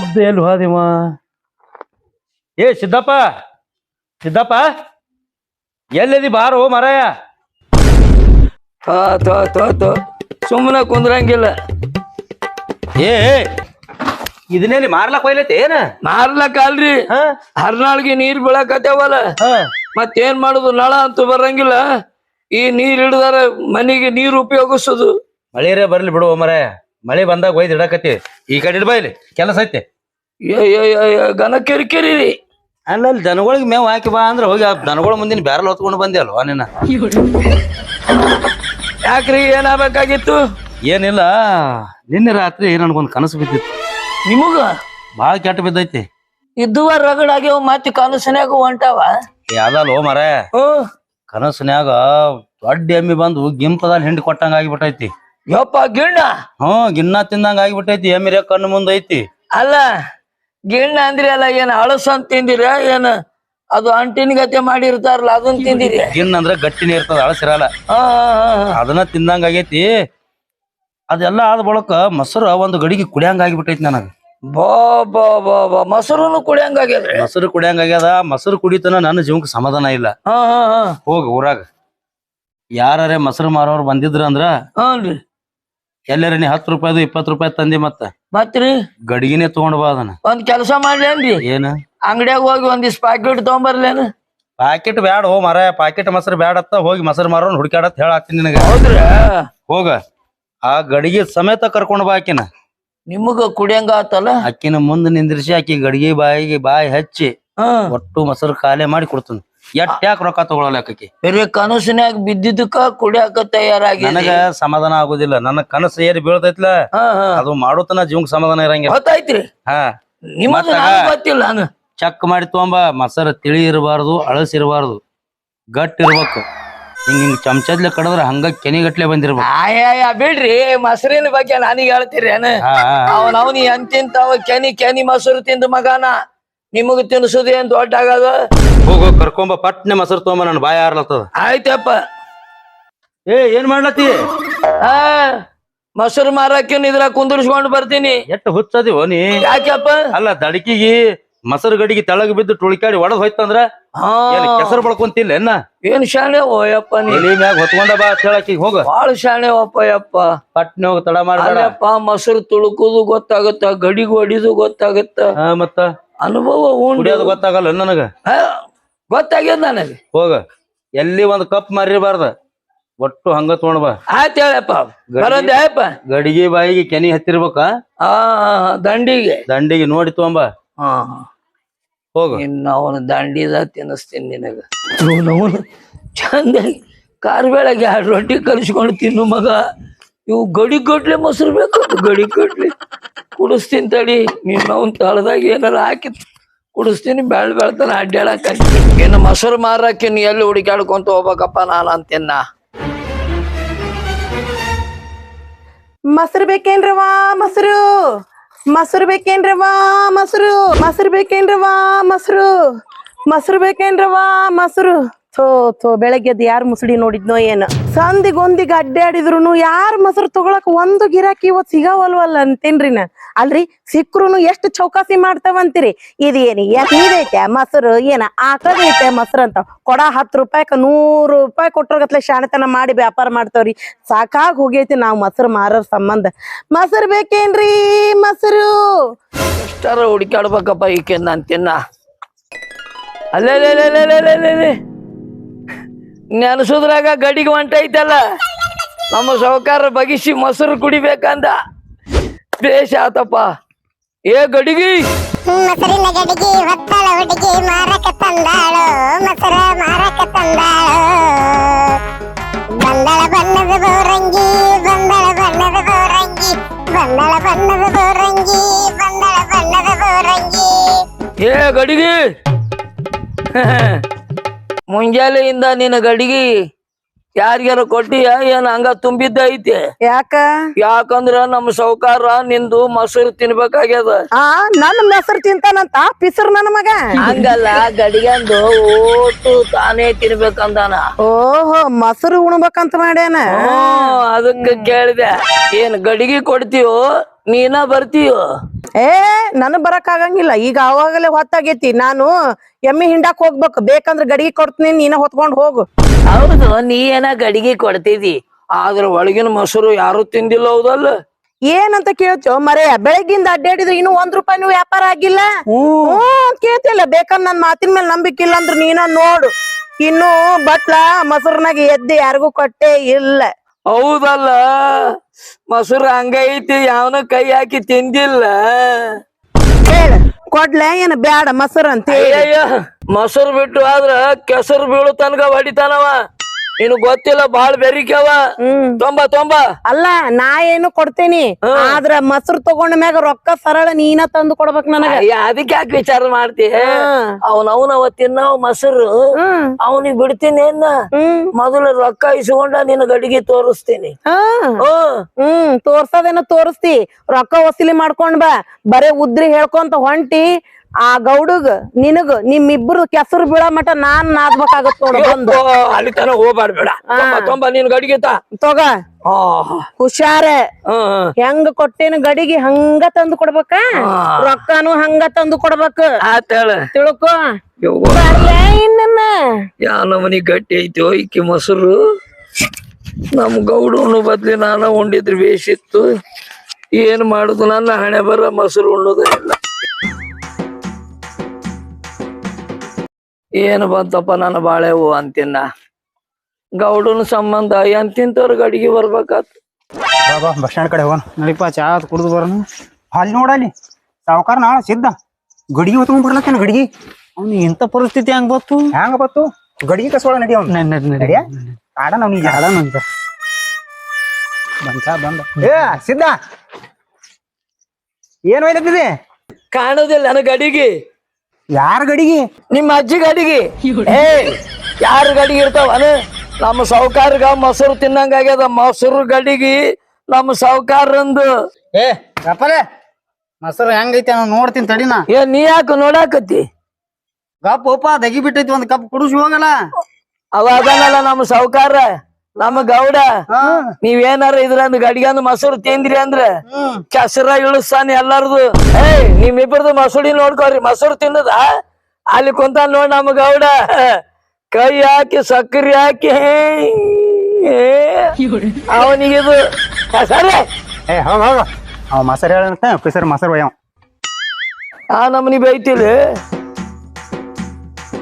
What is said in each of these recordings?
ಸಿದ್ಧ ಎಲ್ಲಿ ಹೋದಿವ ಏ ಸಿದ್ದಪ್ಪ ಸಿದ್ದಪ್ಪ ಎಲ್ಲಿದಿ ಬಾರೋ ಮರಾಯ? ಥೋ ಸುಮ್ಮನೆ ಕುಂದ್ರಂಗಿಲ್ಲ. ಏ ಇದನ್ನೇ ಇದನ್ನೇಲಿ ಮಾರ್ಲಕ್ ಹೋಯ್ಲೈತಿ ಏನ? ಮಾರ್ಲಕ್ ಅಲ್ರಿ ಹಾ? ಹರ್ನಾಳ್ಗೆ ನೀರ್ ಬೀಳಕತ್ತೇವಲ್ಲ ಹಾ. ಮತ್ತೇನ್ ಮಾಡುದು ನಳ ಅಂತೂ ಬರಂಗಿಲ್ಲ. ಈ ನೀರ್ ಹಿಡ್ದಾರ ಮನೆಗೆ ನೀರ್ ಉಪಯೋಗಿಸೋದು. ಮಳೆರೇ ಬರ್ಲಿ ಬಿಡು ಮರಾಯ. ಮಳೆ ಬಂದಾಗ ಒಯ್ದು ಇಡಕತ್ತಿ. ಈ ಕಡೆ ಇಡ್ಬಾ ಇಲ್ಲಿ. ಕೆಲಸ ಐತೆ. ಗನ ಕಿರಿಕಿರಿ ರೀ. ಅಲ್ಲ ಅಲ್ಲಿ ದನಗಳಿಗೆ ಮೇವು ಹಾಕಿ ಬಾ ಅಂದ್ರೆ ಹೋಗಿ ಆ ದನಗಳ ಮುಂದಿನ ಬ್ಯಾರಲ್ ಹೊತ್ಕೊಂಡು ಬಂದೆ ಅಲ್ವಾ ನಿನ್ನ? ಯಾಕ್ರಿ ಏನಾಗಬೇಕಾಗಿತ್ತು? ಏನಿಲ್ಲ ನಿನ್ನೆ ರಾತ್ರಿ ನನಗೊಂದು ಕನಸು ಬಿದ್ದಿತ್ತು. ನಿಮಗ? ಭಾಳ ಕೆಟ್ಟ ಬಿದ್ದೈತಿ. ಇದ್ದುವ ರಗಡಾಗಿ ಮತ್ತೆ ಕನಸಿನ್ಯಾಗ ಹೊಂಟಾವ. ಯಾವ್ದಲ್ಲ ಓ ಮರ. ಹ್ಮ್. ಕನಸಿನ್ಯಾಗ ದೊಡ್ಡ ಎಮ್ಮಿ ಬಂದು ಗಿಂಪದಲ್ಲಿ ಹಿಂಡಿ ಕೊಟ್ಟಂಗ ಆಗಿಬಿಟ್ಟೈತಿ. ಯಪ್ಪ ಗಿಣ್ಣ? ಹ್ಮ್ ಗಿಣ್ಣ ತಿಂದಂಗ ಆಗಿಬಿಟ್ಟೈತಿ ಎಮ್ಮಿರ ಕಣ್ಣು ಮುಂದೆ ಐತಿ ಅಲ್ಲ ಗಿಣ್ಣ ಅಂದ್ರಿ ಅಲ್ಲ ಏನ್ ಹಳಸ ಅಂತ ತಿಂದಿರ ಏನ್ ಅದು ಅಂಟಿನ ಗತೆ ಮಾಡಿರ್ತಾರಲ್ಲ ಅದನ್ನ ತಿಂದಿರಿ? ಗಿಣ್ಣ ಅಂದ್ರೆ ಗಟ್ಟಿನೇ ಇರ್ತದ ಅಳಸಿರಲ್ಲ. ಅದನ್ನ ತಿಂದಂಗ ಆಗೈತಿ. ಅದೆಲ್ಲ ಆದ ಬಳಕ ಮೊಸರು ಒಂದು ಗಡಿಗೆ ಕುಡಿಯಂಗ ಆಗಿಬಿಟ್ಟೈತಿ ನನಗ. ಬಾ ಬಾ ಬಾ ಬಾ ಕುಡಿಯಂಗ ಆಗ್ಯದ? ಮೊಸರು ಕುಡಿಯಂಗ ಆಗ್ಯದ ಮೊಸರು ಕುಡಿತನ ನನ್ನ ಜೀವಕ್ಕೆ ಸಮಾಧಾನ ಇಲ್ಲ. ಹೋಗ ಊರಾಗ. ಯಾರೇ ಮೊಸರು ಮಾರೋರು ಬಂದಿದ್ರ ಅಂದ್ರ ಹ್ಞೂನ್ರಿ ಎಲ್ಲಾರ ನೀ ಹತ್ತು ರೂಪಾಯ್ದು ಇಪ್ಪತ್ತು ರೂಪಾಯಿ ತಂದಿ ಮತ್ತ? ಮತ್ರಿ? ಗಡಿಗಿನೇ ತಗೊಂಡ್ ಬಾ ಅದನ್ನ. ಒಂದ್ ಕೆಲಸ ಮಾಡ್ಲೇನ್ರಿ ಏನ? ಅಂಗಡಿಯಾಗ ಹೋಗಿ ಒಂದಿಷ್ಟು ಪ್ಯಾಕೆಟ್ ತಗೊಂಬರ್ಲೇನು ಪಾಕೆಟ್ ಬ್ಯಾಡ ಹೋ ಮರ ಪಾಕೆಟ್ ಮೊಸರು ಬ್ಯಾಡತ್ತ ಹೋಗಿ ಮೊಸರು ಮಾರೋನ್ ಹುಡುಕ್ಯಾಡತ್ ಹೇಳಾಕ್ತೀನಿ ನಿನಗೆ. ಹೌದ್ರಿ? ಹೋಗ. ಆ ಗಡಿಗೆ ಸಮೇತ ಕರ್ಕೊಂಡ್ ಬಾ ಆಕಿನ. ನಿಮಗ ಕುಡಿಯಂಗ ಆತಲ್ಲ? ಆಕಿನ ಮುಂದ್ ನಿಂದ್ರಿಸಿ ಆಕಿ ಗಡಿಗೆ ಬಾಯಿಗೆ ಬಾಯಿ ಹಚ್ಚಿ ಒಟ್ಟು ಮೊಸರು ಖಾಲಿ ಮಾಡಿ ಕೊಡ್ತೀನಿ ಎಟ್ ಯಾಕೆ ರೊಕ್ಕ ತಗೊಳಕಿ ಬೇರೆ ಕನಸಿನ್ಯಾಗ ಬಿದ್ದಿದ್ದಕ್ಕ ಕುಡಿಯಾಕ ತಯಾರಾಗಿ ನನಗ ಸಮಾಧಾನ ಆಗುದಿಲ್ಲ. ನನ್ನ ಕನಸು ಏರಿ ಬೀಳ್ತೈತ್ಲ? ಅದು ಮಾಡೋತನ ಜೀವಕ್ ಸಮಾಧಾನ ಇರಂಗಿಲ್ಲ. ಗೊತ್ತಾಯ್ತ್ರಿ. ಹಾ. ನಿಮ್ಮದು? ಗೊತ್ತಿಲ್ಲ ಚೆಕ್ ಮಾಡಿ ತೊಂಬ ಮಸರ ತಿಳಿ ಇರಬಾರ್ದು ಅಳಸ್ ಇರಬಾರ್ದು. ಗಟ್ ಇರ್ಬೇಕು. ಹಿಂಗ್ ಹಿಂಗ್ ಚಮಚದ್ಲೆ ಕಡದ್ರ ಹಂಗ ಕೆನಿಗಟ್ಲೆ ಬಂದಿರ್ಬೇಕು. ಆಯಾ ಬಿಡ್ರಿ. ಮೊಸರಿನ ಬಗ್ಗೆ ನನಗೆ ಹೇಳ್ತೀರಿ. ಅವನ್ ಅವನಿ ಅಂತಿಂತಾವ ಕೆನಿ ಕೆನಿ ಮೊಸರು ತಿಂದ ಮಗನ. ನಿಮಗ ತಿನ್ಸುದು ಏನ್ ದೊಡ್ಡ ಆಗದ ಹೋಗ್ ಕರ್ಕೊಂಬ ಪಟ್ನೆ ಮೊಸರು ತೊಗೊಂಬ ನನ್ನ ಬಾಯ ಆರ್ಲತ್ತದ. ಆಯ್ತಪ್ಪ. ಏ ಏನ್ ಮಾಡ್ಲತ್ತಿ? ಆ ಮೊಸರು ಮಾರಕ್ಕೆ ಇದ್ರ ಕುಂದಿರ್ಸ್ಕೊಂಡು ಬರ್ತೀನಿ. ಎಷ್ಟ್ ಹುಚ್ಚದಿವೋ ನೀ? ಯಾಕಪ್ಪ ಅಲ್ಲ ದಡಕಿಗಿ ಮೊಸರು ಗಡಿಗೆ ತೆಳಗ್ ಬಿದ್ದು ಟುಳಿಕಾಡಿ ಒಡದ್ ಹೋಯ್ತಂದ್ರ ಹಾ. ಏನ್ ಕೆಸರು ಬಳ್ಕೊಂತಿಲ್ಲ ಏನ? ಏನ್ ಶಾಣೆ ಓಯಪ್ಪ ನೀ? ಎಲಿ ಮ್ಯಾಗ ಹೊತ್ಕೊಂಡ ಬಾ ಅಂತ ಹೇಳಕಿ ಹೋಗ. ಬಾಳ ಶಾಣೆ ಅಪ್ಪ ಯಪ್ಪ. ಪಟ್ನೆ ಹೋಗ ತಡ ಮಾಡಪ್ಪ ಅಲ್ಲಪ್ಪ ಮೊಸರು ತುಳುಕುದು ಗೊತ್ತಾಗತ್ತ ಗಡಿಗೆ ಹೊಡಿದು ಗೊತ್ತಾಗತ್ತ? ಹಾ ಮತ್ತ? ಅನುಭವ ಉಂಡು. ಕುಡಿಯೋದು ಗೊತ್ತಾಗಲ್ಲ ನನಗ? ಆ, ಗೊತ್ತಾಗ್ಯದ ನನಗೆ. ಹೋಗ. ಎಲ್ಲಿ ಒಂದ್ ಕಪ್ ಮಾರಿರಬಾರ್ದ? ಒಟ್ಟು ಹಂಗ ತಗೊಂಡ್ ಬಾ. ಆಯ್ತು ಹೇಳಪ್ಪ. ಬರೋದೇ ಗಡಿಗೆ ಬಾಯಿಗೆ ಕೆನಿ ಹತ್ತಿರ್ಬೇಕ? ಆ ದಂಡಿಗೆ. ದಂಡಿಗೆ ನೋಡಿ ತೊಂಬ ಹಾ ಹೋಗ. ಇನ್ನು ಅವನು ದಂಡಿದ ತಿನ್ನಿಸ್ತೀನಿ ನಿನಗ. ಅವನು ಚಂದಾಗಿ ಕಾರ್ ಬೆಳಗ್ಗೆ ಎರಡು ರೊಟ್ಟಿ ಕಲಿಸ್ಕೊಂಡು ತಿನ್ನು ಮಗ. ಇವು ಗಡಿ ಗಟ್ಲೆ ಮೊಸರು ಬೇಕು ಗಡಿ ಗಟ್ಲೆ. ಕುಡಿಸ್ತೀನಿ ತಡಿ. ನಿನ್ನ ಅವ್ನ ತಳದಾಗ ಏನಾರ ಹಾಕಿ ಕುಡಿಸ್ತೀನಿ ಬೆಳ್ ಬೆಳ್ತಾನೆ ಅಡ್ಡಾಡಕ ಇನ್ನು ಮೊಸರು ಮಾರಕ್ಕೆ ನೀ ಎಲ್ಲಿ ಹುಡುಕ್ಯಾಡ್ಕೊಂತ ಹೋಗ್ಬೇಕಪ್ಪ ನಾನು ಅಂತೀನ? ಮೊಸರು ಬೇಕೇನ್ರವಾ ಮೊಸರು? ಮೊಸರು ಬೇಕೇನ್ರವಾ ಮೊಸರು? ಮೊಸರು ಬೇಕೇನ್ರವಾ ಮೊಸರು? ಮೊಸರು ಬೇಕೇನ್ರವಾ ಮೊಸರು? ಥೋ ಬೆಳಗ್ಗೆ ಬೆಳಗ್ಗೆದ್ದು ಯಾರು ಮುಸುಡಿ ನೋಡಿದ್ನೋ ಏನ. ಸಂದಿಗೊಂದಿಗೆ ಅಡ್ಡಾಡಿದ್ರು ಯಾರು ಮೊಸರು ತಗೊಳಕ್ ಒಂದು ಗಿರಾಕಿ ಇವತ್ ಸಿಗವಲ್ವಲ್ಲ ಅಂತೇನ್ರಿ ನಾ ಅಲ್ರಿ, ಸಿಕ್ರುನು ಎಷ್ಟು ಚೌಕಾಸಿ ಮಾಡ್ತಾವಂತೀರಿ? ಇದೇನು ಇದೈತೆ ಮೊಸರು? ಏನ ಆಕಳೈತೆ ಮೊಸರು ಅಂತ? ಕೊಡ ಹತ್ತು ರೂಪಾಯಿಕ ನೂರು ರೂಪಾಯಿ ಕೊಟ್ಟರ್ಗತ್ಲೆ ಶಾಣತನ ಮಾಡಿ ವ್ಯಾಪಾರ ಮಾಡ್ತಾವ್ರಿ. ಸಾಕಾಗ್ ಹೋಗೈತಿ ನಾವು ಮೊಸರು ಮಾರೋರ್ ಸಂಬಂಧ. ಮೊಸರು ಬೇಕೇನ್ರಿ, ಮೊಸರು? ಎಷ್ಟಾರ ಹುಡುಕಾಡ್ಬೇಕಪ್ಪ ಈಕೆ ನಾನು ತಿನ್ನ. ಅಲ್ಲೇ. ನೆನಸುದ್ರಾಗ ಗಡಿಗೆ ಹೊಂಟೈತಲ್ಲ ನಮ್ಮ ಸಾವುಕಾರ ಬಗಿಸಿ ಮೊಸರು ಕುಡಿಬೇಕಂದ. ಬೇಷ ಆತಪ್ಪ. ಏ ಗಡಿಗಿ? ಮೊಸರಿನ ಗಡಿಗೆ ಹೊತ್ತಳ ಹುಡುಗಿ ಮಾರಕ ತಂದಾಳು. ಮೊಸರ ಮಾರಕ ತಂದಾಳು. ಬಂದಳ ಬಣ್ಣದ ಬೋರಂಗಿ ಬಂದಳ ಬಣ್ಣದ ಬೋರಂಗಿ. ಬಂದಳ ಬಣ್ಣದ ಬೋರಂಗಿ ಬಂದಳ ಬಣ್ಣದ ಬೋರಂಗಿ. ಏ ಗಡಿಗಿ? ಮುಂಜಾನೆಯಿಂದ ನಿನ್ನ ಗಡಿಗಿ ಯಾರಿಗಾರ ಕೊಟ್ಟಿಯ? ಏನ್ ಹಂಗ ತುಂಬಿದ್ದ ಐತಿ? ಯಾಕ? ಯಾಕಂದ್ರ ನಮ್ಮ ಸೌಕಾರ ನಿಂದು ಮೊಸರು ತಿನ್ಬೇಕಾಗ್ಯದ. ಆ ನನ್ ಮೊಸರು ತಿಂತಾನಂತ? ಪಿಸರ್ ನನ್ ಮಗ? ಹಂಗಲ್ಲ ಗಡಿಗಂದು ಓಟು ತಾನೇ ತಿನ್ಬೇಕಂದಾನ. ಓಹೋ ಮೊಸರು ಉಣ್ಬೇಕಂತ ಮಾಡ್ಯಾನ? ಅದಕ್ಕ ಕೇಳಿದೆ ಏನ್ ಗಡಿಗೆ ಕೊಡ್ತೀಯೋ ನೀನ ಬರ್ತೀಯ? ಏ ನನ್ ಬರಕ್ ಆಗಂಗಿಲ್ಲ ಈಗ ಅವಾಗಲೇ ಹೊತ್ತಾಗೈತಿ. ನಾನು ಎಮ್ಮಿ ಹಿಂಡಕ್ ಹೋಗ್ಬೇಕು. ಬೇಕಂದ್ರ ಗಡಿಗೆ ಕೊಡ್ತೀನಿ ನೀನ ಹೊತ್ಕೊಂಡ್ ಹೋಗು. ಹೌದು ನೀ ಏನ ಗಡಿಗೆ ಕೊಡ್ತಿದಿ ಆದ್ರ ಒಳಗಿನ ಮೊಸರು ಯಾರು ತಿಂದಿಲ್ಲ ಹೌದಲ್ಲ? ಏನಂತ ಕೇಳ್ತೇವ ಮರೆ ಬೆಳಗ್ಗಿಂದ ಅಡ್ಡಾಡಿದ್ರೆ ಇನ್ನು ಒಂದ್ ರೂಪಾಯಿನೂ ವ್ಯಾಪಾರ ಆಗಿಲ್ಲ. ಕೇಳ್ತಿಲ್ಲ ಬೇಕಂದ್ ನನ್ ಮಾತಿನ ಮೇಲೆ ನಂಬಿಕೆ ಇಲ್ಲ ಅಂದ್ರ ನೀನ ನೋಡು. ಇನ್ನು ಬಟ್ಲ ಮೊಸರ್ನಾಗ ಎದ್ದು ಯಾರಿಗೂ ಕೊಟ್ಟೆ ಇಲ್ಲ. ಹೌದಲ್ಲ? ಮೊಸರು ಹಂಗೈತಿ ಯಾವನ ಕೈ ಹಾಕಿ ತಿಂದಿಲ್ಲ. ಕೊಡ್ಲ ಏನ್ ಬ್ಯಾಡ ಮೊಸರು ಅಂತ ಮೊಸರು ಬಿಟ್ಟು ಆದ್ರ ಕೆಸರು ಬೀಳು ತನಕ ಹೊಡಿತಾನವ. ಇನ್ನು ಗೊತ್ತಿಲ್ಲ ಬಾಳ್ ಬೆರಿಕೆ ಹ್ಮ್. ತೊಂಬ ತೊಂಬ. ಅಲ್ಲ ನಾ ಏನು ಕೊಡ್ತೇನಿ ಆದ್ರ ಮೊಸರು ತಗೊಂಡ ಮ್ಯಾಗ ರೊಕ್ಕ ಸರಳ ನೀನ ತಂದು ಕೊಡ್ಬೇಕ್ ನನಗ. ಅದಕ್ಕೆ ಯಾಕೆ ವಿಚಾರ ಮಾಡ್ತಿ ಅವನವನ ಅವನ ಅವನವ ತಿನ್ನವ ಮೊಸರು ಅವನಿಗೆ ಬಿಡ್ತೀನಿ ಮೊದಲು ರೊಕ್ಕ ಇಸ್ಕೊಂಡ ನಿನ್ನ ಗಡಿಗೆ ತೋರಿಸ್ತೀನಿ. ಹ್ಮ್ ತೋರ್ಸೋದೇನೋ ತೋರಿಸ್ತಿ. ರೊಕ್ಕ ವಸೂಲಿ ಮಾಡ್ಕೊಂಡ್ ಬಾ ಬರೇ ಉದ್ರಿ ಹೇಳ್ಕೊಂತ ಹೊಂಟಿ ಆ ಗೌಡಗ ನಿನಗ ನಿಮ್ಮಿಬ್ರು ಕೆಸರು ಬೀಳ ಮಟ ನಾನ್ ನಾದ್ಬೇಕಾಗತ್ ನೋಡು ಬಂದು. ಅಲ್ಲಿ ತನ ತೊಂಬ ನಿನ್ ತಗ ಹುಷಾರೆ. ಹೆಂಗ್ ಕೊಟ್ಟೇನ ಗಡಿಗೆ ಹಂಗ ತಂದು ಕೊಡ್ಬೇಕ? ರೊಕ್ಕನು ಹಂಗ ತಂದು ಕೊಡ್ಬೇಕ? ತಿಳ್ಕೊ. ಇನ್ನನ್ನ. ಗಟ್ಟಿ ಐತಿ ಒಯ್ಕಿ ಮೊಸರು. ನಮ್ ಗೌಡನು ಬದ್ಲಿ ನಾನ ಉಂಡಿದ್ರೆ ಬೇಸಿತ್ತು ಏನ್ ಮಾಡುದು? ನನ್ನ ಹಣೆ ಬರ ಮೊಸರು ಉಣ್ಣೋದೇ ಇಲ್ಲ. ಏನು ಬಂತಪ್ಪ ನನ್ನ ಬಾಳೆವು ಅಂತಿನ್ನ? ಗೌಡನ ಸಂಬಂಧ ಎಂತಿಂತವ್ರ ಗಡಿಗೆ ಬರ್ಬೇಕಾತ್? ಬಾ ಬಸ್ ಸ್ಟ್ಯಾಂಡ್ ಕಡೆ ಹೋಗೋಣ. ನಡಿಪ ಚಾ ಕುಡಿದು ಬರೋಣ. ಅಲ್ಲಿ ನೋಡಲ್ಲಿ ಸಾವುಕಾರ ನಾಳೆ ಸಿದ್ಧ. ಗಡಿಗೆ ಹೊತ್ಕೊಂಡ್ ಬರ್ಲಕ್ಕೇನ ಗಡಿಗೆ? ಅವ್ನು ಎಂತ ಪರಿಸ್ಥಿತಿ ಹಂಗ ಬತ್ತು ಹ್ಯಾಂಗ ಬತ್ತು ಗಡಿಗೆ ಕಸೋಳ ನಡಿ ಅವ್ನು. ನಡಿಯ? ಆಡ ನಾವು ನೀ ಆಡ ನಂತ ಬಂದ ಬಂದ. ಏ ಸಿದ್ಧ. ಏನ್ ಒಯ್ಲತ್ತಿದೆ? ಕಾಣೋದಿಲ್ಲ ನನ್ನ ಗಡಿಗೆ. ಯಾರ ಗಡಿಗೆ? ನಿಮ್ಮ ಅಜ್ಜಿ ಗಡಿಗೆ. ಏ ಯಾರ ಗಡಿಗೆ ಇರ್ತಾವನ ನಮ್ಮ ಸಾವುಕಾರಗ ಮೊಸರು ತಿನ್ನಂಗ ಆಗ್ಯದ. ಮೊಸರು ಗಡಿಗೆ ನಮ್ಮ ಸಾವುಕಾರಂದು ಏ ಗಪ್ಪಲೆ ಮೊಸರು ಹೆಂಗೈತಿ ನಾನು ನೋಡ್ತೀನಿ ತಡಿನ ಏ ನೀ ಯಾಕೆ ನೋಡಾಕತ್ತಿ? ಗಪ್ ಒಪ್ಪ ದಗಿ ಬಿಟ್ಟೈತಿ ಒಂದ್ ಕಪ್ ಕುಡಿಸಿ ಹೋಗಲ್ಲ. ಅವ ಅದನಲ್ಲ ನಮ್ಮ ಸಾವುಕಾರ ನಮ್ಮ ಗೌಡ ನೀವೇನಾರ ಇದ್ರಂದ್ ಗಡಿಗಂದ್ ಮಸೂರ್ ತಿಂದ್ರಿ ಅಂದ್ರ ಕೆಸರ ಇಳಿಸ್ತಾನೆ ಎಲ್ಲಾರ್ದು. ಏ ನಿಮ್ಮಿಬ್ಬರದು ಮಸೂಡಿ ನೋಡ್ಕೋರಿ ಮಸೂರ್ ತಿನ್ನದ ಅಲ್ಲಿ ಕುಂತ ನೋಡ್ ನಮ್ಮ ಗೌಡ. ಕೈ ಹಾಕಿ ಸಕ್ಕರೆ ಹಾಕಿ ಅವನಿಗಿದು ಸರಿ ಏ ಹೋಗ ಹೋಗ. ಅವ ಮೊಸರು ಹೇಳಂತ ಪಿಸರ್ ಮೊಸರು ಒಯ್ಯವ. ಆ ನಮ್ನಿ ಬೈತಿಲಿ.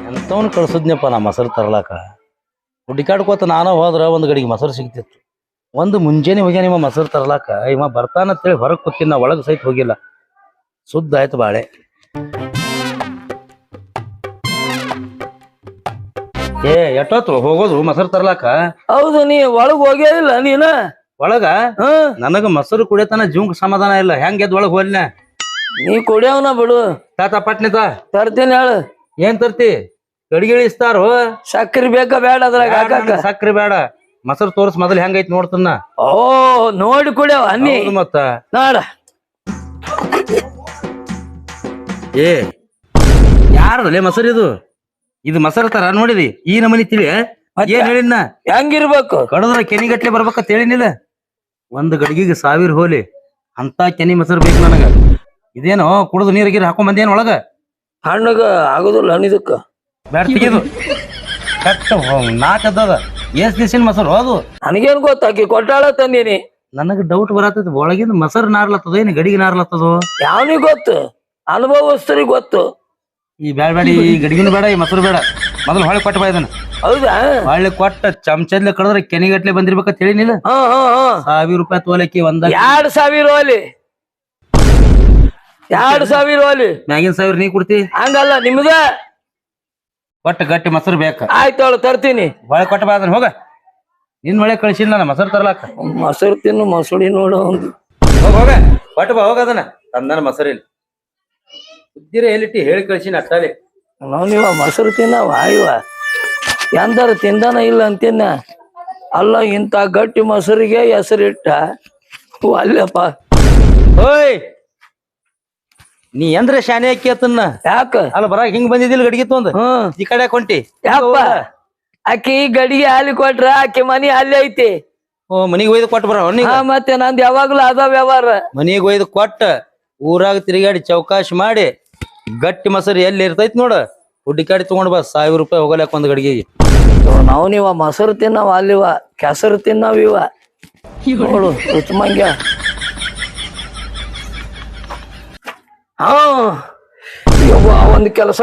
ಎಂತವನ್ ಕಳ್ಸದ್ನಪ್ಪ ನಾ ಮೊಸರು ತರ್ಲಾಕ? ಹುಡುಕಾಡ್ಕೋತ ನಾನು ಹೋದ್ರೆ ಒಂದು ಗಡಿಗೆ ಮೊಸರು ಸಿಗ್ತಿತ್ತು. ಒಂದು ಮುಂಜಾನೆ ಹೋಗ್ಯಾನ ಇವ ಮೊಸರು ತರ್ಲಾಕ ಇವ ಬರ್ತಾನ ಅಂತೇಳಿ ಹೊರಗೆ ಕೂತಿನ ಒಳಗೆ ಒಳಗ್ ಸಹಿತ ಹೋಗಿಲ್ಲ. ಸುದ್ದ ಆಯ್ತು ಬಾಳೆ. ಏ ಎಷ್ಟೊತ್ತು ಹೋಗೋದು ಮೊಸರು ತರ್ಲಾಕ? ಹೌದು ನೀ ಒಳಗ್ ಹೋಗೇ ಇಲ್ಲ ನೀನ? ಒಳಗ? ನನಗ ಮೊಸರು ಕುಡಿಯತನ ಜೀವಕ್ ಸಮಾಧಾನ ಇಲ್ಲ ಹೆಂಗ್ ಎದ್ ಒಳಗ್ ಹೋಲ್ನ ನೀ ಕುಡಿಯವನ ಬಿಡು. ತಾತ ಪಟ್ನಿತ ತರ್ತೀನಿ ಹೇಳು. ಏನ್ ತರ್ತಿ? ಗಡಿಗಿಳಿ ಇಸ್ತಾರು? ಸಕ್ಕರೆ ಬೇಕಾ ಬೇಡ ಅದ್ರಾಗ ಸಕ್ರಿ ಬೇಡ ಮೊಸರು ತೋರ್ಸ್ ಮೊದಲು ಹೆಂಗೈತಿ ನೋಡ್ತನ್ನ. ಓ ನೋಡಿ ಕುಡಿಯವ ಅನ್ನಿ. ಮತ್ತ. ನೋಡ. ಏ ಯಾರದಲ್ಲೇ ಮೊಸರು ಇದು? ಇದು ಮೊಸರು ತರ ನೋಡಿದಿ? ಈ ನಮನಿ ತಿಳಿ ಏನ್ ಹೇಳಿನ ಹೆಂಗಿರ್ಬೇಕು? ಕಡದ್ರ ಕೆನಿಗಟ್ಲೆ ಬರ್ಬೇಕಂತ ಹೇಳಿನಿಲ್ಲ. ಒಂದ್ ಗಡಿಗೆಗೆ ಸಾವಿರ ಹೋಲಿ. ಅಂತ ಕೆನಿ ಮೊಸರು ಬೇಕು ನನಗ. ಇದೇನೋ ಕುಡಿದು ನೀರ್ ಗೀರು ಹಾಕೊಂಡ್ ಬಂದೇನ ಒಳಗ? ಹಣ್ಣಗ ಆಗುದಿಲ್ಲ ಹಣ್ಣಿದಕ್ಕ ಬ್ಯಾಡ ತೆಗೆದು. ಕಟ್ಟ ನಾಲ್ಕು ಅದ ಎಸ್ ದಿಸಿನ ಮೊಸರು ಅದು ನನಗೇನ್ ಗೊತ್ತಾಕಿ ಕೊಟ್ಟಾಳ ತಂದೀನಿ. ನನಗ ಡೌಟ್ ಬರತೈತಿ ಒಳಗಿಂದ ಮೊಸರು ನಾರ್ಲತ್ತದ ಏನು ಗಡಿಗೆ ನಾರ್ಲತ್ತದು? ಯಾವನಿಗೆ ಗೊತ್ತು? ಅನುಭವಸ್ಥರಿಗೆ ಗೊತ್ತು. ಈ ಬ್ಯಾಡ ಬೇಡ ಈ ಗಡಿಗಿನ ಬೇಡ ಈ ಮೊಸರು ಬೇಡ. ಮೊದಲು ಹೊಳೆ ಕೊಟ್ಟ ಬಾ ಇದನ್ನ. ಹೌದಾ? ಹೊಳ್ಳಿ ಕೊಟ್ಟ ಚಮಚದ್ಲೆ ಕಡದ್ರೆ ಕೆನಿಗಟ್ಲೆ ಬಂದಿರ್ಬೇಕಂತ ಹೇಳಿನಿಲ್ಲ ಹಾ ಹಾ ಹಾ. ಸಾವಿರ ರೂಪಾಯಿ ತೋಲಕ್ಕಿ ಒಂದ ಎರಡ್ ಸಾವಿರ ಅಲ್ಲಿ ಎರಡ್ ಸಾವಿರ ಅಲ್ಲಿ ಮ್ಯಾಗಿನ ಸಾವಿರ ನೀ ಕೊಡ್ತಿ? ಹಂಗಲ್ಲ ನಿಮ್ದ ಕೊಟ್ಟ ಗಟ್ಟಿ ಮೊಸರು ಬೇಕು. ಆಯ್ತು ಅವಳು ತರ್ತೀನಿ. ಹೊಳೆ ಕೊಟ್ಟ ಬಾ ಅದನ್ನ ಹೋಗ. ನಿನ್ ಮಳೆ ಕಳಿಸಿಲ್ಲ ನಾನು ಮೊಸರು ತರ್ಲಾಕ. ಮೊಸರು ತಿನ್ನು ಮೊಸಳಿ ನೋಡು. ಒಂದು ಹೋಗ ಹೋಗ. ಕೊಟ್ಟ ಬಾ ಹೋಗ ಅದನ್ನ. ತಂದನ ಮೊಸರು ಇಲ್ಲಿ. ಉದ್ದಿರ ಹೇಳಿಟ್ಟಿ ಹೇಳಿ ಕಳಿಸಿನ ಅಟ್ಟಾಲಿ ನೀವ ಮೊಸರು ತಿನ್ನವ ಇವ. ಎಂದರು ತಿಂದಾನ ಇಲ್ಲ ಅಂತಿನ್ನ. ಅಲ್ಲ ಇಂಥ ಗಟ್ಟಿ ಮೊಸರಿಗೆ ಹೆಸರಿಟ್ಟ. ಅಲ್ಲಪ್ಪ ಓಯ್ ನೀ ಅಂದ್ರೆ ಶಾನೆ ಅಕ್ಕಿ ಆತನ್ನ? ಯಾಕ? ಅಲ್ಲ ಬರ ಹಿಂಗ್ ಬಂದಿದ್ದಿಲ್ಲ ಗಡಿಗೆ ತೊಂದ್? ಹ್ಮ್. ಈ ಕಡೆ ಕೊಂಟಿ. ಯಾಕ ಆಕಿ ಗಡಿಗೆ ಹಾಲಿ ಕೊಟ್ರ ಆಕಿ ಮನಿ ಅಲ್ಲಿ ಐತಿ. ಓ ಮನಿಗೆ ಒಯ್ದು ಕೊಟ್ಟು ಬರ ಮತ್ತೆ ನಂದ್ ಯಾವಾಗ್ಲೂ ಅದ ವ್ಯವಹಾರ. ಮನಿಗೆ ಒಯ್ದು ಕೊಟ್ಟ ಊರಾಗ ತಿರುಗಾಡಿ ಚೌಕಾಶ್ ಮಾಡಿ ಗಟ್ಟಿ ಮೊಸರು ಎಲ್ಲಿ ಇರ್ತೈತಿ ನೋಡ. ಹುಡ್ಡಿಕಾಡಿ ತಗೊಂಡ್ ಬಾ ಸಾವಿರ ರೂಪಾಯಿ ಹೋಗಲ್ಯಾಕ ಒಂದ್ ಗಡಿಗೆಗೆ. ನಾವು ನೀವ ಮೊಸರು ತಿನ್ನವ ಅಲ್ಲಿವ ಕೆಸರು ತಿನ್ನವ ಇವ. ನೋಡು ರುಚಮಂಗ್ಯ ಹಾ. ಒಂದು ಕೆಲಸ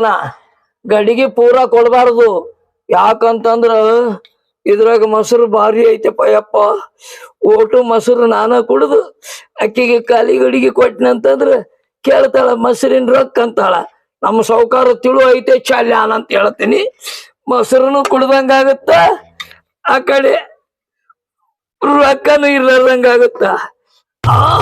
ನಾ. ಗಡಿಗೆ ಪೂರ ಕೊಡಬಾರ್ದು. ಯಾಕಂತಂದ್ರ ಇದ್ರಾಗ ಮೊಸರು ಭಾರಿ ಐತೆಪ್ಪ ಯಪ್ಪ. ಓಟು ಮೊಸರು ನಾನ ಕುಡ್ದು ಅಕ್ಕಿಗೆ ಕಾಲಿ ಗಡಿಗೆ ಕೊಟ್ಟನಂತಂದ್ರ ಕೇಳ್ತಾಳ, ಮೊಸರಿನ ರೊಕ್ಕ ಅಂತಾಳ. ನಮ್ಮ ಸೌಕಾರ ತಿಳು ಐತೆ, ಚಾಲ್ಯಾನ ಅಂತ ಹೇಳ್ತೀನಿ. ಮೊಸರನು ಕುಡ್ದಂಗಾಗುತ್ತ, ಆ ಕಡೆ ರೊಕ್ಕನು ಇರ್ಲಾರ್ದಂಗಾಗುತ್ತ ಆ.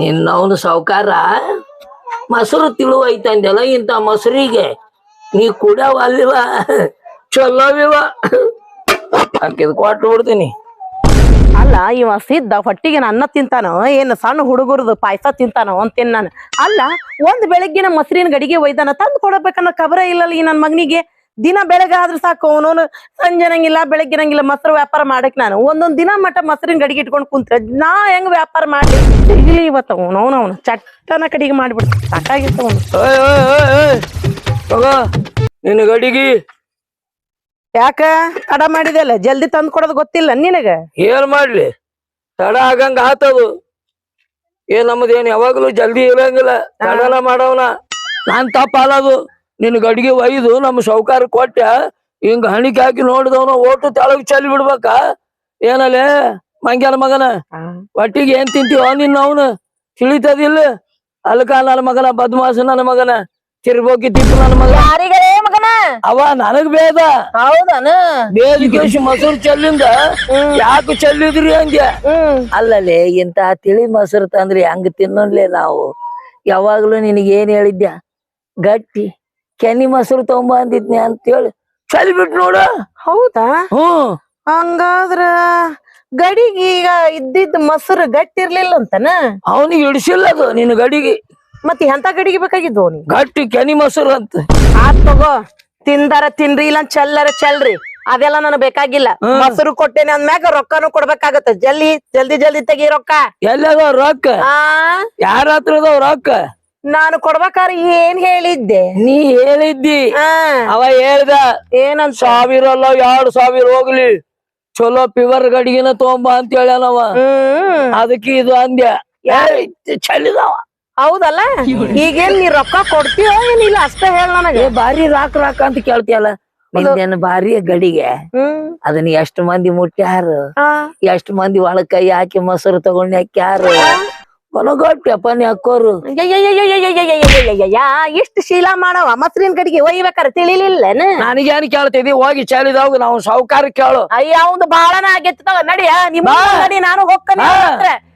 ನಿನ್ನವನು ಸಾವುಕಾರ? ಮೊಸರು ತಿಳುವೈತಂದೆಲ್ಲ ಇಂಥ ಮೊಸರಿಗೆ. ನೀ ಕುಡವ ಅಲ್ಲಿವ? ಚಲೋವಿವ ಅಕ್ಕಿದ್ ಕೊಟ್ಟು ಬಿಡ್ತೀನಿ. ಅಲ್ಲ, ಇವ ಸಿದ್ಧ ಹೊಟ್ಟಿಗೆ ಅನ್ನ ತಿಂತಾನೋ, ಏನು ಸಣ್ಣ ಹುಡುಗರದು ಪಾಯಸ ತಿಂತಾನೋ ಅಂತ ನಾನು. ಅಲ್ಲ, ಒಂದ್ ಬೆಳಗ್ಗಿನ ಮೊಸರಿನ ಗಡಿಗೆ ಒಯ್ದಾನ, ತಂದು ಕೊಡಬೇಕನ್ನೋ ಖಬರ ಇಲ್ಲಲ್ಲ ಈ ನನ್ನ ಮಗನಿಗೆ? ದಿನ ಬೆಳಗ್ಗೆ ಆದ್ರೆ ಸಾಕು ಅವನವನು ಸಂಜೆನಂಗಿಲ್ಲ ಬೆಳಗ್ಗಿನಂಗಿಲ್ಲ ಮೊಸರು ವ್ಯಾಪಾರ ಮಾಡಕ್ ನಾನು. ಒಂದೊಂದ್ ದಿನ ಮಟ್ಟ ಮೊಸರಿನ ಗಡಿಗೆ ಇಟ್ಕೊಂಡು ಕುಂತ್ರೆ ನಾ ಹೆಂಗ್ ವ್ಯಾಪಾರ ಮಾಡಿ? ಸಿಗ್ಲಿ ಇವತ್ತು ಅವನು ಚಟ್ಟನ ಕಡಿಗೆ ಮಾಡ್ಬಿಡ್ತ ಸಾಕಾಗಿತ್ತು ಅವನು. ನಿನ್ನ ಗಡಿಗೆ. ಯಾಕ? ತಡ ಮಾಡಿದೆಲ್ಲ ಜಲ್ದಿ ತಂದು ಕೊಡೋದು ಗೊತ್ತಿಲ್ಲ ನಿನಗ? ಏನ್ ಮಾಡ್ಲಿ? ತಡ ಆಗಂಗ ಆತದು. ಏನ್ ನಮ್ಮದೇನ್ ಯಾವಾಗ್ಲೂ ಜಲ್ದಿ ಇರಂಗಿಲ್ಲ. ತಡನ ಮಾಡವನ. ನಾನ್ ತಪ್ಪಾಲದು ನಿನ್ ಗಡಿಗೆ ಒಯ್ದು ನಮ್ಮ ಸೌಕಾರ ಕೊಟ್ಟ ಹಿಂಗ ಹಣಿಕೆ ಹಾಕಿ ನೋಡಿದವನು ಓಟು ತೆಳಗ್ ಚಲಿ ಬಿಡ್ಬೇಕ? ಏನಲ್ಲೇ ಮಂಗ್ಯಾನ ಮಗನ? ಒಟ್ಟಿಗೆ ಏನ್ ತಿಂತೀವ ನಿನ್ನ ಅವನು? ತಿಳಿತದಿಲ್ಲ ಅಲ್ಕ ನನ್ನ ಮಗನ ಬದ್ಮಾಸ ನನ್ನ ಮಗನ ತಿರ್ಬೋಕಿ ತಿಂತು ನನ್ನ ಮಗ ಮಗನ? ಅವ ನನಗ್ ಬೇದ. ಹೌದನ? ಬೇದಿಕೇಶ್ ಮೊಸರು ಚೆಲ್ಲಿಂದ ಯಾಕೆ ಚೆಲ್ಲಿದ್ರಿ ಹಂಗೆ? ಅಲ್ಲಲ್ಲಿ ಅಲ್ಲಲೇ ಇಂತ ತಿಳಿ ಮೊಸರು ತಂದ್ರಿ ಹಂಗ ತಿನ್ನೋನ್ಲೇ ನಾವು. ಯಾವಾಗ್ಲೂ ನಿನಗೇನ್ ಹೇಳಿದ್ಯ? ಗಟ್ಟಿ. ಕೆನಿ ಮೊಸರು ತಗೊಂಬ ಅಂದಿದ್ನಿ ಅಂತೇಳಿ ಚಲ್ ಬಿಟ್ ನೋಡ. ಹೌದಾ? ಹ್ಮ್ ಹಂಗಾದ್ರ ಗಡಿಗೆ ಈಗ ಇದ್ದಿದ್ ಮೊಸರು ಗಟ್ಟಿರ್ಲಿಲ್ಲ ಅಂತನ? ಅವನಿಗೆ ಇಡಿಸಿಲ್ಲ ಅದು ನಿನ್ನ ಗಡಿಗೆ. ಮತ್ತೆ ಎಂತ ಗಡಿಗೆ ಬೇಕಾಗಿದ್ದು ಅವನಿಗೆ? ಗಟ್ಟಿ ಕೆನಿ ಮೊಸರು ಅಂತ. ಆತ್ ತಗೋ ತಿಂದಾರ ತಿನ್ರಿ ಇಲ್ಲ ಚೆಲ್ಲರ ಚಲ್ರಿ. ಅದೆಲ್ಲ ನನಗ್ ಬೇಕಾಗಿಲ್ಲ. ಮೊಸರು ಕೊಟ್ಟೇನೆ ಅಂದ್ಮ್ಯಾಗ ರೊಕ್ಕನು ಕೊಡ್ಬೇಕಾಗತ್ತ. ಜಲ್ದಿ ಜಲ್ದಿ ಜಲ್ದಿ ತೆಗಿ ರೊಕ್ಕ. ಎಲ್ಲದ ರೊಕ್ಕ? ಯಾರ ಹತ್ರ ಅದಾವ ರೊಕ್ಕ? ನಾನು ಕೊಡ್ಬೇಕಾದ್ರೆ ಏನ್ ಹೇಳಿದ್ದೆ? ನೀ ಹೇಳಿದ್ದಿ. ಅವ ಹೇಳ್ದ ಏನಂತ? ಸಾವಿರ ಅಲ್ಲ ಎರಡ್ ಸಾವಿರ ಹೋಗ್ಲಿ. ಚಲೋ ಪಿವರ್ ಗಡಿಗೆನ ತಗೊಂಬ ಅಂತ ಹೇಳ್ಯಾನವ ಹ್ಮ್. ಅದಕ್ಕೆ ಇದು ಅಂದ್ಯ. ಚಲಿದವ ಹೌದಲ್ಲ? ಈಗೇನ್ ನೀ ರೊಕ್ಕ ಕೊಡ್ತೀವ ಏನಿಲ್ಲ ಅಷ್ಟೇ ಹೇಳ ನನಗೆ. ಬಾರಿ ರಾಕ್ ರಾಕ್ ಅಂತ ಕೇಳ್ತಿಯಲ್ಲ. ನಿಂದೇನು ಬಾರಿ ಗಡಿಗೆ. ಅದನ್ನ ಎಷ್ಟ್ ಮಂದಿ ಮುಟ್ಟ್ಯಾರು ಎಷ್ಟು ಮಂದಿ ಒಳಕೈ ಕೈ ಹಾಕಿ ಮೊಸರು ತಗೊಂಡ್ ಹಾಕ್ಯಾರ ಕೊನಗೊಟ್ಟಪ್ಪ ನೀ ಹಾಕೋರು ಇಷ್ಟು ಶೀಲ ಮಾಡವ ಮಸ್ರಿನ ಕಡೆಗೆ ಒಯ್ಬೇಕಾರ ತಿಳಿಲಿಲ್ಲ ನನಗೇನ್ ಕೇಳ್ತಿದ್ವಿ ಹೋಗಿ ಚಲಿದವಾಗ ನಾವು ಸಾವುಕಾರ ಕೇಳು ಅಯ್ಯ ಅವಂದು ಬಾಳನ ಆಗೈತಿ ತಗೋ ನಡಿಯ ನಿಮ್ಮ. ನಡಿ ನಾನು ಹೋಗ್ತಾನೆ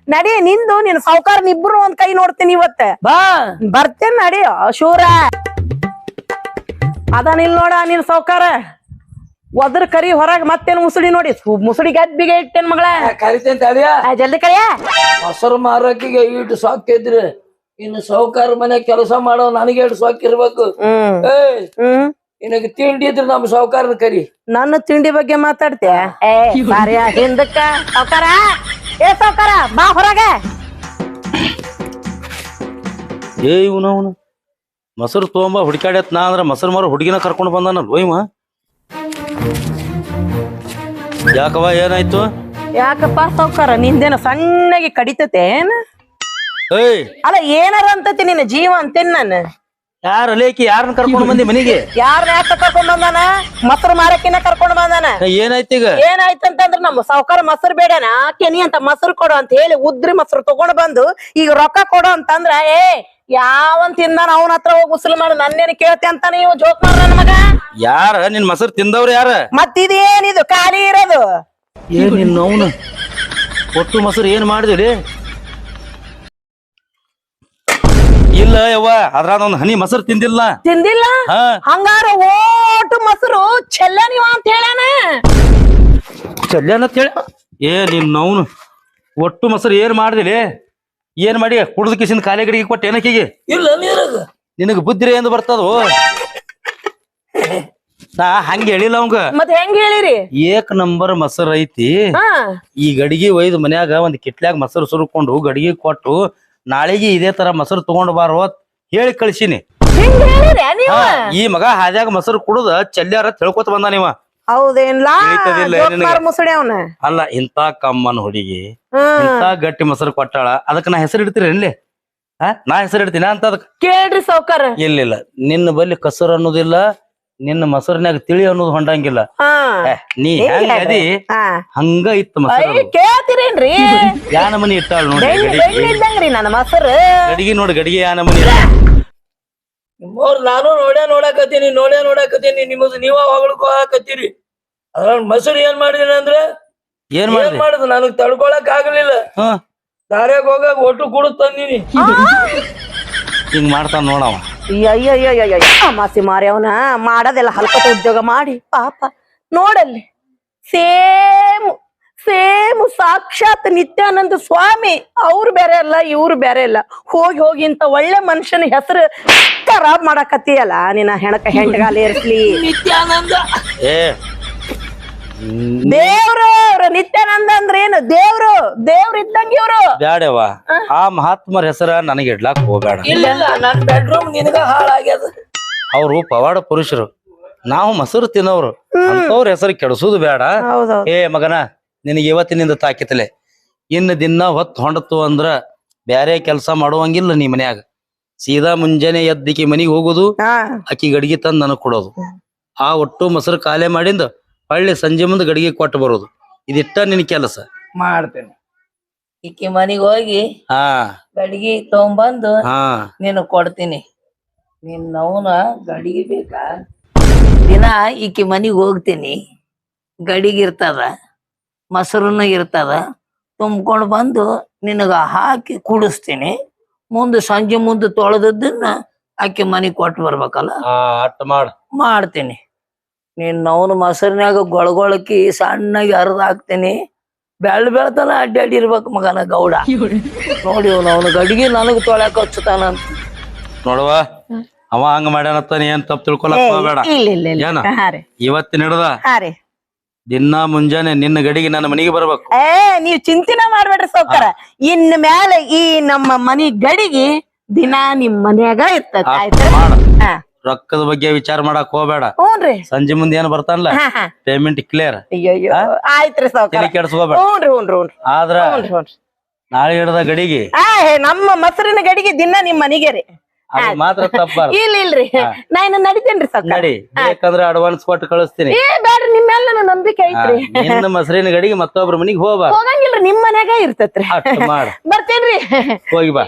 ನಡಿ ನಿಂದು ನಿನ್ ಸಾವುಕಾರ ಇಬ್ರು ಒಂದ್ ಕೈ ನೋಡ್ತೀನಿ ಇವತ್ತ ಬಾ ಬರ್ತೇನ್ ನಡಿ ಶೂರ ಅದಾನಿಲ್ ನೋಡ ನಿನ್ ಸಾವುಕಾರ ಒದ್ರ ಕರಿ ಹೊರಗ್ ಮತ್ತೇನ್ ಮುಸುಡಿ ನೋಡಿ? ಸು- ಮುಸುಡಿ ಗದ್ಬಿಗೆ ಇಟ್ಟೇನ್ ಮಗಳ? ಕರಿತೇನ್ ಆ, ಜಲ್ದಿ ಕರಿಯ. ಮೊಸರು ಮಾರಕಿಗೆ ಇಟ್ಟು ಸಾಕಿದ್ರೆ ಇನ್ನು ಸಾಹುಕಾರ ಮನೆ ಕೆಲಸ ಮಾಡೋ ನನಗೆ ಸಾಕಿರ್ಬೇಕು. ಹ್ಮ್. ಏಯ್ ಹ್ಮ್. ನಿನಗೆ ತಿಂಡಿ ಇದ್ರೆ ನಮ್ಮ ಸಾವುಕಾರನ ಕರಿ. ನನ್ನ ತಿಂಡಿ ಬಗ್ಗೆ ಮಾತಾಡ್ತೀಯ? ಏ ಬಾರ್ಯ ಹಿಂದಕ್ಕ. ಸಾವ್ಕಾರ? ಏ ಸಾವ್ಕಾರ ಬಾ ಹೊರಗೆ. ಏ ಇವನು ಅವನು ಮೊಸರು ತೊಗೊಂಬ ಹುಡುಕಾಡ್ಯತ್ ನಾ ಅಂದ್ರ ಮೊಸರು ಮಾರು ಹುಡುಗಿನ ಕರ್ಕೊಂಡು ಬಂದಾನಲ್ಲ ಒಯ್ಮ ಯಾಕವ್ವ ಏನಾಯ್ತು? ಯಾಕಪ್ಪ ಸೌಕಾರ ನಿಂದೇನ ಸಣ್ಣಗೆ ಕಡಿತತೆ ಏನ್? ಏಯ್! ಅಲ್ಲ ಏನಾರ ಅಂತತಿ ನಿನ್ನ ಜೀವ ಅಂತೇನ್ ನಾನು? ಯಾರ ಲೇಕಿ ಯಾರನ್ನ ಕರ್ಕೊಂಡು ಬಂದಿ ಮನೆಗೆ? ಯಾರನ್ನ ಯಾಕ ಕರ್ಕೊಂಡ್ ಬಂದಾನ? ಮೊಸರು ಮಾರಕಿನ ಕರ್ಕೊಂಡ್ ಬಂದಾನ? ಏನಾಯ್ತು ಈಗ? ಏನಾಯ್ತಂತಂದ್ರ ನಮ್ಮ ಸಾವ್ಕಾರ ಮೊಸರು ಬೇಡನ ಕೆನಿ ಅಂತ ಮೊಸರು ಕೊಡು ಅಂತ ಹೇಳಿ ಉದ್ರಿ ಮೊಸರು ತಗೊಂಡ್ ಬಂದು ಈಗ ರೊಕ್ಕ ಕೊಡು ಅಂತಂದ್ರ ಏ ಯಾವನ್ ತಿಂದಾನ ಅವನ ಹತ್ರ ಹೋಗಿ ಉಸುಲು ಮಾಡು ನನ್ನೇನು ಕೇಳ್ತೆ ಅಂತ ನೀವು ಜೋಕ್ ಮಾಡ ನನ್ ಮಗ? ಯಾರ? ನಿನ್ ಮೊಸರು ತಿಂದವ್ರ ಯಾರ? ಮತ್ ಇದೇನಿದು ಖಾಲಿ ಇರೋದು? ಏನ್ ನಿನ್ನ ಅವನು ಒಟ್ಟು ಮೊಸರು ಏನ್ ಮಾಡಿದಿರಿ? ಇಲ್ಲ ಯವ್ವ ಅದ್ರಾಗ ಒಂದು ಹನಿ ಮೊಸರು ತಿಂದಿಲ್ಲ. ತಿಂದಿಲ್ಲ? ಹಾ. ಹಂಗಾರ ಓಟು ಮೊಸರು ಚೆಲ್ಲ ನೀವ ಅಂತ ಹೇಳಾನ ಚಲ್ಯಾನ ಹೇಳಿ. ಏ ನಿನ್ನವನು ಒಟ್ಟು ಮೊಸರು ಏನ್ ಮಾಡ್ದಿಲಿ? ಏನ್ ಮಾಡಿ? ಕುಡ್ದು ಕಿಸಿನ ಕಾಲಿ ಗಡಿಗೆ ಕೊಟ್ಟು ಏನಕ್ಕಿಗೆ? ಇಲ್ಲ ನೀರಾಗ ನಿನಗೆ ಬುದ್ಧಿ ಎಂದು ಬರ್ತದೋ? ನಾ ಹಂಗ ಹೇಳಿಲ್ಲ ಅವಂಗ. ಮತ್ ಹೆಂಗ್ ಹೇಳಿರಿ? ಏಕ್ ನಂಬರ್ ಮೊಸರು ಐತಿ. ಹಾ. ಈ ಗಡಿಗೆ ಒಯ್ದು ಮನ್ಯಾಗ ಒಂದ್ ಕಿಟ್ಲ್ಯಾಗ ಮೊಸರು ಸುರುಕೊಂಡು ಗಡಿಗೆ ಕೊಟ್ಟು ನಾಳೆಗೆ ಇದೇ ತರ ಮೊಸರು ತಗೊಂಡ್ ಬಾರೋ ಹೇಳಿ ಕಳ್ಸಿನಿ. ಹಿಂಗ್ ಹೇಳಿರಿ ನೀವು? ಈ ಮಗ ಹಾದ್ಯಾಗ ಮೊಸರು ಕುಡುದ ಚಲ್ಯಾರ ತಿಳ್ಕೊತ ಬಂದ ನೀವ. ಹೌದೇನ್ಲಾ? ತಿಳಿತದಿಲ್ಲ ಜೋಕ್ಮಾರ್ ಮುಸುಡಿ ಅವನ? ಅಲ್ಲ ಇಂತ ಕಮ್ಮನ್ ಹುಡುಗಿ ಇಂತ ಗಟ್ಟಿ ಮೊಸರು ಕೊಟ್ಟಾಳ. ಅದಕ್ಕ ನಾ ಹೆಸರು ಇಡ್ತೀರಿ ಇಲ್ಲಿ ಹಾ ನಾ ಹೆಸರು ಇಡ್ತೀನ ಅಂತ ಅದಕ್ಕ. ಕೇಳ್ರಿ ಸಾವ್ಕಾರ. ಇಲ್ಲಿಲ್ಲ ನಿನ್ನ ಬಲ್ಲಿ ಕಸರು ಅನ್ನೋದಿಲ್ಲ ನಿನ್ನ ಮೊಸರಿನ್ಯಾಗ ತಿಳಿ ಅನ್ನೋದು ಹೊಂಡಂಗಿಲ್ಲ. ಹಾ. ನೀ ಹೆಂಗ ಅದಿ ಹಂಗ ಇತ್ತು ಮೊಸರು ಅಯ್ಯ ಕೇಳ್ತೀರೇನ್ರಿ? ಯಾ ನಮನಿ ಇಟ್ಟಾಳ ನೋಡಿ ಇದ್ದಂಗ್ರಿ ನನ್ನ ಮೊಸರು. ಗಡಿಗೆ ನೋಡಿ ಗಡಿಗೆ ಯಾ ನಮನಿ ನಿಮ್ಮವ್ರು ನಾನು ನೋಡ್ಯಾ ನೋಡಕತ್ತೀನಿ ನೋಡ್ಯಾ ನೋಡಾಕತ್ತೀನಿ ನಿಮ್ಮದು ನೀವ ಹೊಗಳಕೋ ಹಾಕತ್ತೀರಿ. ಅದ್ರ ಮೊಸರು ಏನ್ ಮಾಡಿದೀನಿ ಅಂದ್ರೆ ಏನ್ ಏನ್ ಮಾಡಿದ್ರಿ? ಮಾಡುದು? ನನಗ್ ತಡ್ಕೊಳಕ್ ಆಗಲಿಲ್ಲ. ಹಾ. ದಾರ್ಯಾಗ ಹೋಗಾಗ ಒಟ್ಟು ಕುಡು ತಂದಿನಿ ಹಿಂಗ್ ಮಾಡ್ತಾನ ನೋಡವ ಅಯ್ಯಯ್ಯಯ್ಯಯ್ಯ ಮಾಸಿ ಮಾರಿ ಅವನ ಮಾಡೋದೆಲ್ಲ ಹಲ್ಕತ ಉದ್ಯೋಗ ಮಾಡಿ ಪಾಪ. ನೋಡಲ್ಲಿ. ಸೇಮ್ ಸೇಮ್ ಸಾಕ್ಷಾತ್ ನಿತ್ಯಾನಂದ ಸ್ವಾಮಿ. ಅವ್ರು ಬೇರೆ ಅಲ್ಲ ಇವ್ರು ಬೇರೆ ಅಲ್ಲ. ಹೋಗಿ ಹೋಗಿ ಇಂತ ಒಳ್ಳೆ ಮನುಷ್ಯನ ಹೆಸರು ಖರಾಬ್ ಮಾಡಕತ್ತೀಯಲ್ಲ ನಿನ್ನ ಹೆಣಕ ಹೆಂಡಗಾಲ ಏರ್ಸ್ಲಿ. ನಿತ್ಯಾನಂದ. ಏ. ದೇವ್ರು ಅವ್ರು ನಿತ್ಯಾನಂದ ಅಂದ್ರೆ ಏನು ದೇವ್ರು ದೇವ್ರ ಇದ್ದಂಗೆ ಇವ್ರು. ಬ್ಯಾಡವ ಆ ಮಹಾತ್ಮರ ಹೆಸರ ನನಗೆ ಇಡ್ಲಾಕ್ ಹೋಗ್ಬೇಡ. ಇಲ್ಲ ನನ್ನ ನನ್ ಬೆಡ್ರೂಮ್ ನಿನಗ ಹಾಳಾಗ್ಯದ. ಅವ್ರು ಪವಾಡ ಪುರುಷರು. ನಾವು ಮೊಸರು ತಿನ್ನೋರು. ಅಂತವ್ರ ಹೆಸರು ಕೆಡಿಸೋದು ಬೇಡ. ಏ ಮಗನ ನಿನಗೆ ಇವತ್ತಿನಿಂದ ತಾಕಿತಲೆ. ಇನ್ನು ದಿನ ಹೊತ್ತು ಹೊಂಡತು ಅಂದ್ರ ಬ್ಯಾರೆ ಕೆಲಸ ಮಾಡುವಂಗಿಲ್ಲ ನೀ ಮನ್ಯಾಗ. ಸೀದಾ ಮುಂಜಾನೆ ಎದ್ದಿಕಿ ಮನಿಗೆ ಹೋಗುದು ಅಕ್ಕಿ ಆಕಿ ಗಡಿಗೆ ತಂದ್ ನನಗ್ ಕೊಡೋದು. ಆ ಒಟ್ಟು ಮೊಸರು ಕಾಲೆ ಮಾಡಿಂದ ಹಳ್ಳಿ ಸಂಜೆ ಮುಂದೆ ಗಡಿಗೆ ಕೊಟ್ಟು ಬರೋದು. ಇದಿಟ್ಟ ನಿನ್ ಕೆಲಸ. ಮಾಡ್ತೇನೆ. ಈಕಿ ಮನಿಗ್ ಹೋಗಿ ಹಾ. ಗಡಿಗೆ ತಗೊಂಬಂದು ಹಾ. ನೀನು ಕೊಡ್ತೀನಿ. ನಿನ್ನ ನವನ ಗಡಿಗೆ ಬೇಕಾ? ದಿನ ಈಕಿ ಮನಿಗ್ ಹೋಗ್ತೀನಿ. ಗಡಿಗಿರ್ತದ ಮೊಸರುನು ಇರ್ತದ ತುಂಬ್ಕೊಂಡು ಬಂದು ನಿನಗ ಹಾಕಿ ಕುಡಿಸ್ತೀನಿ. ಮುಂದೆ ಸಂಜೆ ಮುಂದೆ ತೊಳೆದದ್ದನ್ನ ಆಕೆ ಮನಿಗ್ ಕೊಟ್ಟು ಬರ್ಬೇಕಲ್ಲ? ಮಾಡ್ತೀನಿ. ನೀನ್ ನವನ ಮೊಸರಿನಾಗ ಗೊಳಗೊಳಕಿ ಸಣ್ಣಗೆ ಹರಿದು ಹಾಕ್ತೀನಿ ಬೆಳ್ ಬೆಳ್ತಾನ ಅಡ್ಡಾಡಿ ಇರ್ಬೇಕು ಮಗನ ಗೌಡ. ನೋಡಿ ಅವ್ನು ಅವನು ಗಡಿಗೆ ನನಗ್ ತೊಳ್ಯಾಕ ಹಚ್ಚತಾನ ನೋಡುವ. ಅವ ಹಂಗ ಮಾಡ್ಯಾನತ್ತ ನೀ ಏನ್ ತಪ್ಪು ತಿಳ್ಕೊಳಕ್ ಹೋಗ್ಬೇಡ. ಇಲ್ಲ ಇಲ್ಲ ಇಲ್ಲ. ಏನ? ಹಾ ರೀ. ಇವತ್ತಿನ ಹಿಡ್ದ ಹಾ ರೀ. ದಿನ ಮುಂಜಾನೆ ನಿನ್ನ ಗಡಿಗೆ ನನ್ನ ಮನೆಗೆ ಬರ್ಬೇಕು. ಏ ನೀವ್ ಚಿಂತಿನ ಮಾಡ್ಬೇಡ್ರಿ ಸೌಕರ ಇನ್ ಮ್ಯಾಲೆ ಈ ನಮ್ಮ ಮನಿ ಗಡಿಗೆ ದಿನ ನಿಮ್ ಮನ್ಯಾಗ ಇರ್ತದ. ಆಯ್ತಾ? ಮಾಡ. ಹಾ. ರೊಕ್ಕದ ಬಗ್ಗೆ ವಿಚಾರ ಮಾಡಕ್ ಹೋಗ್ಬೇಡ. ಹ್ಞೂನ್ರಿ ಸಂಜೆ ಮುಂದೆ ಏನ್ ಬರ್ತಾನಲ್ಲ? ಹಾ ಹಾ. ಪೇಮೆಂಟ್ ಕ್ಲಿಯರ್ ಅಯ್ಯಯ್ಯೋ ಆಯ್ತ್ರಿ ಸೌಕರ ತಲೆ ಕೆಡ್ಸ್ಕೋಬೇಡ. ಹ್ಞೂನ್ರಿ ಹ್ಞೂನ್ರಿ ಹ್ಞೂನ್ರಿ ಆದ್ರ ಹ್ಞೂನ್ರಿ ಹ್ಞೂನ್ರಿ ನಾಳೆ ಹಿಡ್ದ ಗಡಿಗೆ. ಆ ಹೇ, ನಮ್ಮ ಮೊಸರಿನ ಗಡಿಗೆ ದಿನ ನಿಮ್ ಮನಿಗೆ ರೀ. ಅದು ಮಾತ್ರ ತಪ್ಪಾರ ಇಲ್ಲ ಇಲ್ರಿ ನಾ ಇನ್ನ ನಡಿತೇನ್ರಿ ಸೌಕರ ನಡಿ ಬೇಕಂದ್ರ ಅಡ್ವಾನ್ಸ್ ಕೊಟ್ಟು ಕಳಿಸ್ತೀನಿ. ಏ ಬ್ಯಾಡ್ರಿ ನಿಮ್ ಮೇಲೆ ನನ್ನ ನಂಬಿಕೆ ಹಾ, ಐತ್ರಿ. ನಿನ್ನ ಮೊಸರಿನ ಗಡಿಗೆ ಮತ್ತೊಬ್ರ ಮನಿಗೆ ಹೋಗ್ಬಾರ ಹೋಗಂಗಿಲ್ರಿ ನಿಮ್ ಮನ್ಯಾಗ ಇರ್ತೈತ್ರಿ. ಅಷ್ಟು ಮಾಡ. ಬರ್ತೇನ್ರಿ. ಹೋಗಿ ಬಾ.